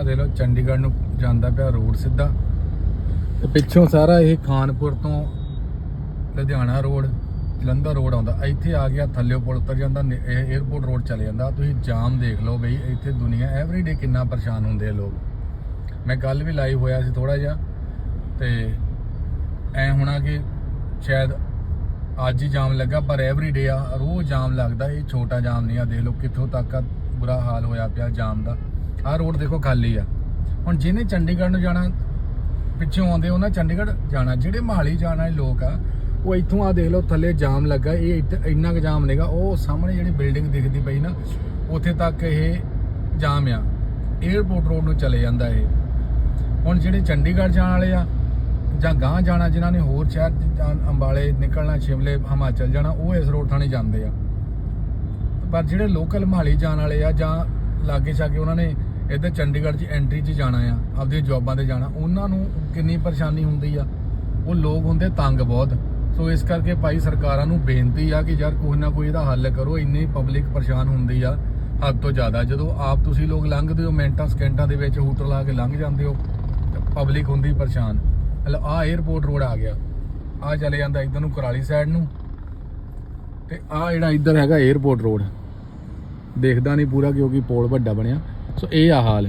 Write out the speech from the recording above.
ਆਹ ਦੇ ਲਓ, ਚੰਡੀਗੜ੍ਹ ਨੂੰ ਜਾਂਦਾ ਪਿਆ ਰੋਡ ਸਿੱਧਾ। ਤੇ ਪਿੱਛੋਂ ਸਾਰਾ ਇਹ ਖਾਨਪੁਰ ਤੋਂ ਲੁਧਿਆਣਾ ਰੋਡ, ਜਲੰਧਰ ਰੋਡ ਆਉਂਦਾ। ਇੱਥੇ ਆ ਗਿਆ, ਥੱਲੇ ਪੁਲ ਉਤਰ ਜਾਂਦਾ ਇਹ 에어ਪੋਰਟ ਰੋਡ ਚਲੇ ਜਾਂਦਾ। ਤੁਸੀਂ ਜਾਮ ਦੇਖ ਲਓ ਬਈ, ਇੱਥੇ ਦੁਨੀਆ ਐਵਰੀਡੇ ਕਿੰਨਾ ਪਰੇਸ਼ਾਨ ਹੁੰਦੇ ਆ ਲੋਕ। ਮੈਂ ਕੱਲ ਵੀ ਲਾਈਵ ਹੋਇਆ ਸੀ ਥੋੜਾ ਜਿਹਾ, ਤੇ ਐ ਹੋਣਾ ਕਿ ਸ਼ਾਇਦ ਅੱਜ ਹੀ ਜਾਮ ਲੱਗਾ, ਪਰ ਐਵਰੀਡੇ ਆ, ਰੋਜ਼ ਜਾਮ ਲੱਗਦਾ। ਇਹ ਛੋਟਾ ਜਾਮ ਨਹੀਂ ਆ, ਦੇਖ ਲਓ ਕਿੱਥੋਂ ਤੱਕ ਆ, ਬੁਰਾ ਹਾਲ ਹੋਇਆ ਪਿਆ ਜਾਮ ਦਾ। ਆਹ ਰੋਡ ਦੇਖੋ ਖਾਲੀ ਆ। ਹੁਣ ਜਿਹਨੇ ਚੰਡੀਗੜ੍ਹ ਨੂੰ ਜਾਣਾ, ਪਿੱਛੋਂ ਆਉਂਦੇ, ਉਹਨਾਂ ਚੰਡੀਗੜ੍ਹ ਜਾਣਾ। ਜਿਹੜੇ ਮਹਾਲੀ ਜਾਣ ਵਾਲੇ ਲੋਕ ਆ, ਉਹ ਇੱਥੋਂ ਆ ਦੇਖ ਲਓ, ਥੱਲੇ ਜਾਮ ਲੱਗਾ। ਇਹ ਇੱਥੇ ਇੰਨਾ ਕੁ ਜਾਮ ਨੇਗਾ। ਉਹ ਸਾਹਮਣੇ ਜਿਹੜੀ ਬਿਲਡਿੰਗ ਦਿਖਦੀ ਪਈ ਨਾ, ਉੱਥੇ ਤੱਕ ਇਹ ਜਾਮ ਆ। 에어ਪੋਰਟ ਰੋਡ ਨੂੰ ਚਲੇ ਜਾਂਦਾ ਇਹ। ਹੁਣ ਜਿਹੜੇ ਚੰਡੀਗੜ੍ਹ ਜਾਣ ਵਾਲੇ ਆ, ਜਾਂ ਗਾਂ ਜਾਣਾ, ਜਿਨ੍ਹਾਂ ਨੇ ਹੋਰ ਸ਼ਹਿਰ 'ਚ ਜਾਣ- ਅੰਬਾਲੇ ਨਿਕਲਣਾ, ਸ਼ਿਮਲੇ, ਹਿਮਾਚਲ ਜਾਣਾ, ਉਹ ਇਸ ਰੋਡ ਥਾਣੇ ਜਾਂਦੇ ਆ। ਪਰ ਜਿਹੜੇ ਲੋਕਲ ਮਹਾਲੀ ਜਾਣ ਵਾਲੇ ਆ, ਜਾਂ ਲਾਗੇ ਛਾਗੇ ਉਹਨਾਂ ਨੇ ਇੱਧਰ ਚੰਡੀਗੜ੍ਹ 'ਚ ਐਂਟਰੀ 'ਚ ਜਾਣਾ ਆ, ਆਪਦੀਆਂ ਜੋਬਾਂ ਤੇ ਜਾਣਾ, ਉਹਨਾਂ ਨੂੰ ਕਿੰਨੀ ਪਰੇਸ਼ਾਨੀ ਹੁੰਦੀ ਆ? ਉਹ ਲੋਕ ਹੁੰਦੇ ਤੰਗ ਬਹੁਤ। ਸੋ ਇਸ ਕਰਕੇ ਭਾਈ ਸਰਕਾਰਾਂ ਨੂੰ ਬੇਨਤੀ ਆ ਕਿ ਯਾਰ ਕੋਈ ਨਾ ਕੋਈ ਇਹਦਾ ਹੱਲ ਕਰੋ, ਇੰਨੀ ਪਬਲਿਕ ਪਰੇਸ਼ਾਨ ਹੁੰਦੀ ਆ ਹੱਦ ਤੋਂ ਜ਼ਿਆਦਾ। ਜਦੋਂ ਆਪ ਤੁਸੀਂ ਲੋਕ ਲੰਘਦੇ ਹੋ, ਮਿੰਟਾਂ, ਸਕਿੰਟਾਂ ਦੇ ਵਿੱਚ ਹੂਟਰ ਲਾ ਕੇ ਲੰਘ ਜਾਂਦੇ ਹੋ ਪਬਲਿਕ ਹੁੰਦੀ ਪਰੇਸ਼ਾਨ। ਮਤਲਬ ਆ 에어ਪੋਰਟ ਰੋਡ ਆ ਗਿਆ। ਆ ਚਲੇ ਜਾਂਦਾ ਇਧਰ ਨੂੰ ਕੁਰਾਲੀ ਸਾਈਡ ਨੂੰ ਤੇ ਆ ਜਿਹੜਾ ਇਧਰ ਹੈਗਾ 에어ਪੋਰਟ ਰੋਡ ਦੇਖਦਾ ਨਹੀਂ ਪੂਰਾ ਕਿਉਂਕਿ ਪੋਲ ਵੱਡਾ ਬਣਿਆ। ਸੋ ਇਹ ਆ ਹਾਲ।